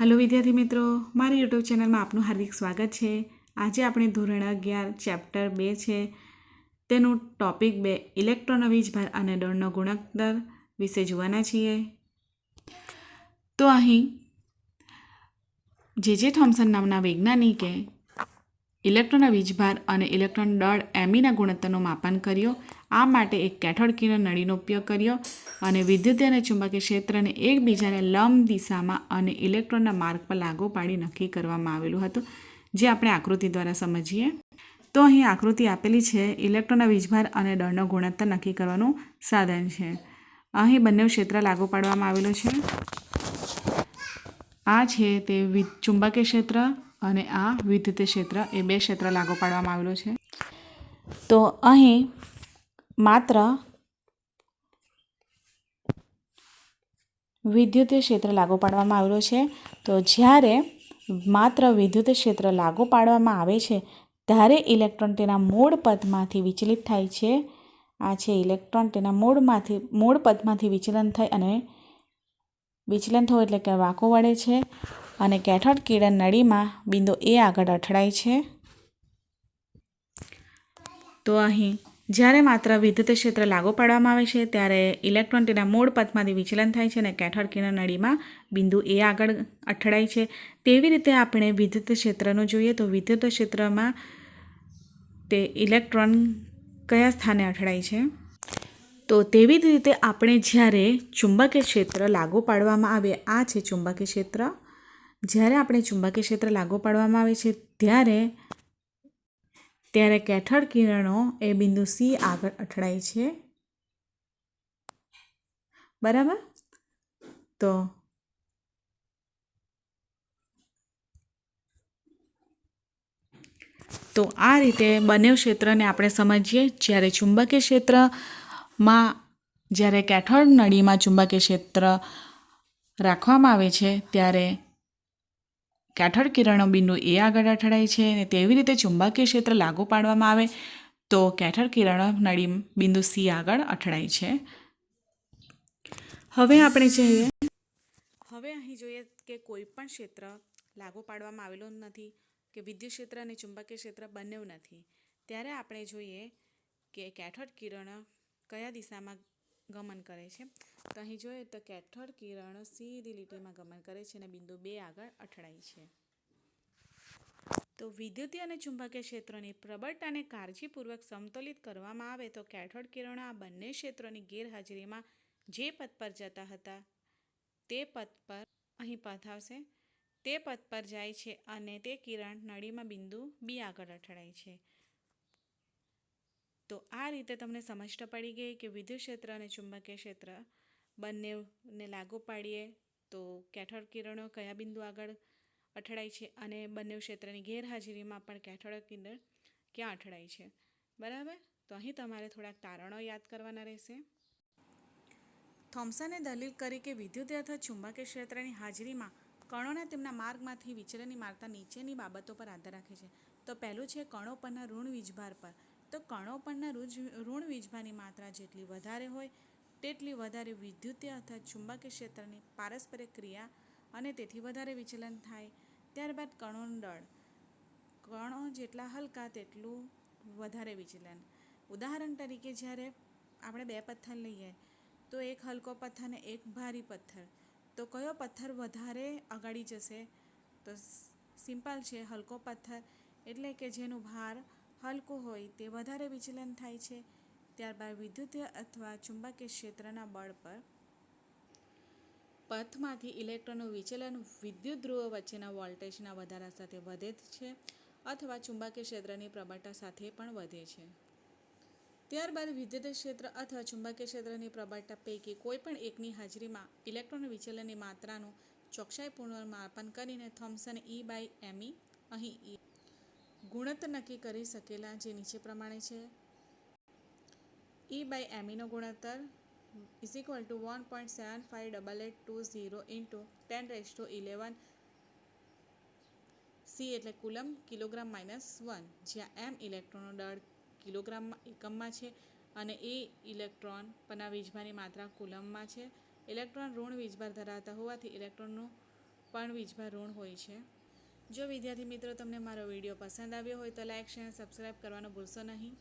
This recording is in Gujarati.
હલો વિદ્યાર્થી મિત્રો, મારી યુટ્યુબ ચેનલમાં આપનું હાર્દિક સ્વાગત છે. આજે આપણે ધોરણ અગિયાર, ચેપ્ટર બે છે. તેનું ટોપિક બે ઇલેક્ટ્રોન વીજભાર અને દળનો ગુણોત્તર વિશે જોવાના છીએ. તો અહીં જે જે થોમ્સન નામના વૈજ્ઞાનિકે ઇલેક્ટ્રોનના વીજભાર અને ઇલેક્ટ્રોન દળ એમીના ગુણોત્તરનું માપન કર્યો. આ માટે એક કેથોડ કિરણ નળીનો ઉપયોગ કર્યો અને વિદ્યુત અને ચુંબકીય ક્ષેત્રને એકબીજાને લંબ દિશામાં અને ઇલેક્ટ્રોનના માર્ગ પર લાગુ પાડી નક્કી કરવામાં આવેલું હતું. જે આપણે આકૃતિ દ્વારા સમજીએ. તો અહીં આકૃતિ આપેલી છે, ઇલેક્ટ્રોનના વીજભાર અને દળનો ગુણોત્તર નક્કી કરવાનું સાધન છે. અહીં બંને ક્ષેત્ર લાગુ પાડવામાં આવેલું છે. આ છે તે ચુંબકીય ક્ષેત્ર અને આ વિદ્યુત ક્ષેત્ર એ બે ક્ષેત્ર લાગુ પાડવામાં આવેલું છે. તો અહીં માત્ર વિદ્યુત ક્ષેત્ર લાગુ પાડવામાં આવેલું છે. તો જ્યારે માત્ર વિદ્યુત ક્ષેત્ર લાગુ પાડવામાં આવે છે, ત્યારે ઇલેક્ટ્રોન તેના મૂળ પદમાંથી વિચલિત થાય છે. આ છે ઇલેક્ટ્રોન તેના મૂળમાંથી, મૂળ પદમાંથી વિચલન થઈ અને વિચલન થવું એટલે કે વાંકો વળે છે. અને કેથોડ કિરણ નળીમાં બિંદુ એ આગળ અથડાય છે. તો અહીં, જ્યારે માત્ર વિદ્યુત ક્ષેત્ર લાગુ પાડવામાં આવે છે, ત્યારે ઇલેક્ટ્રોન તેના મૂળ પથમાંથી વિચલન થાય છે અને કેથોડ કિરણ નળીમાં બિંદુ એ આગળ અથડાય છે. તેવી રીતે આપણે વિદ્યુત ક્ષેત્રનું જોઈએ તો વિદ્યુત ક્ષેત્રમાં તે ઇલેક્ટ્રોન કયા સ્થાને અથડાય છે? તો તેવી જ રીતે આપણે જ્યારે ચુંબકીય ક્ષેત્ર લાગુ પાડવામાં આવે, આ છે ચુંબકીય ક્ષેત્ર. જ્યારે આપણે ચુંબકીય ક્ષેત્ર લાગુ પાડવામાં આવે છે, ત્યારે ત્યારે કેથળ કિરણો એ બિંદુ સી આગળ અથડાય છે. બરાબર? તો તો આ રીતે બંને ક્ષેત્રને આપણે સમજીએ. જ્યારે ચુંબકીય ક્ષેત્રમાં, જ્યારે કેથોડ નળીમાં ચુંબકીય ક્ષેત્ર રાખવામાં આવે છે, ત્યારે કેથોડ કિરણો બિંદુ એ આગળ અથડાય છે અને તેવી રીતે ચુંબકીય ક્ષેત્ર લાગુ પાડવામાં આવે તો કેથળ કિરણો નળી બિંદુ સી આગળ અથડાય છે. હવે આપણે જોઈએ. હવે અહીં જોઈએ કે કોઈ પણ ક્ષેત્ર લાગુ પાડવામાં આવેલું નથી કે વિદ્યુત ક્ષેત્ર અને ચુંબકીય ક્ષેત્ર બંને નથી. ત્યારે આપણે જોઈએ કે કેથળ કિરણો કયા દિશામાં ગમન કરે છે? અહીં જોઈએ તો કેથોડ કિરણો સીધી લીટીમાં ગમન કરે છે અને બિંદુ બે આગળ અથડાય છે. તો વિદ્યુતીય અને ચુંબકીય ક્ષેત્રોની પ્રબળતાને કાળજીપૂર્વક સમતોલિત કરવામાં આવે તો કેથોડ કિરણો આ બંને ક્ષેત્રોની ગેરહાજરીમાં જે પથ પર જતા હતા તે પથ પર અહીં પથ આવશે. તે પથ પર જાય છે અને તે કિરણ નળીમાં બિંદુ બી આગળ અથડાય છે. તો આ રીતે તમને સમજ પડી ગઈ કે વિદ્યુત ક્ષેત્ર અને ચુંબકીય ક્ષેત્ર બંનેને લાગુ પાડીએ તો કેથોડ કિરણો કયા બિંદુ આગળ અથડાય છે અને બંને ક્ષેત્રની ગેરહાજરીમાં પણ કેથોડ કિરણ ક્યાં અથડાય છે? બરાબર? તો અહીં તમારે થોડાક તારણો યાદ કરવાના રહેશે. થોમ્સને દલીલ કરી કે વિદ્યુત અથવા ચુંબકીય ક્ષેત્રની હાજરીમાં કણોના તેમના માર્ગમાંથી વિચરણની મારતા નીચેની બાબતો પર આધાર રાખે છે. તો પહેલું છે કણો પરના ઋણ વીજભાર પર. તો કણો પરના ઋણ વીજભારની માત્રા જેટલી વધારે હોય તેટલી વધારે વિદ્યુતીય અથવા ચુંબકીય ક્ષેત્રની પારસ્પરિક ક્રિયા અને તેથી વધારે વિચલન થાય, ત્યારબાદ કણોનું દળ. કણો જેટલા હલકા તેટલું વધારે વિચલન. ઉદાહરણ તરીકે જ્યારે આપણે બે પથ્થર લઈએ, તો એક હલકો પથ્થર અને એક ભારી પથ્થર. તો કયો પથ્થર વધારે અગાડી જશે? તો સિમ્પલ છે, હલકો પથ્થર. એટલે કે જેનું ભાર હલકો હોય તે વધારે વિચલન થાય છે. ત્યારબાદ વિદ્યુતીય અથવા ચુંબકીય ક્ષેત્રના બળ પર પથમાંથી ઇલેક્ટ્રોનનું વિચલન વિદ્યુત ધ્રુવો વચ્ચેના વોલ્ટેજના વધારા સાથે વધે છે અથવા ચુંબકીય ક્ષેત્રની પ્રબળતા સાથે પણ વધે છે. ત્યારબાદ વિદ્યુત ક્ષેત્ર અથવા ચુંબકીય ક્ષેત્રની પ્રબળતા પૈકી કોઈ પણ એકની હાજરીમાં ઇલેક્ટ્રોન વિચલનની માત્રાનું ચોકસાઈપૂર્ણ માપન કરીને થોમ્સન ઈ બાય એમી અહીં ઈ ગુણોત્તર નક્કી કરી શકેલા જે નીચે પ્રમાણે છે. ઈ બાય એમીનો ગુણોત્તર is equal to one point seven five double eight two zero into ten raise to eleven C એટલે કુલમ કિલોગ્રામ માઇનસ વન જ્યાં એમ ઇલેક્ટ્રોનનો દળ કિલોગ્રામ એકમમાં છે અને એ ઇલેક્ટ્રોન પરના વીજભારની માત્રા કુલમમાં છે. ઇલેક્ટ્રોન ઋણ વીજભાર ધરાવતા હોવાથી ઇલેક્ટ્રોનનું પણ વીજભાર ઋણ હોય છે. જો વિદ્યાર્થી મિત્રો તમને મારો વીડિયો પસંદ આવ્યો હોય તો લાઇક શેર સબસ્ક્રાઈબ કરવાનું ભૂલશો નહીં.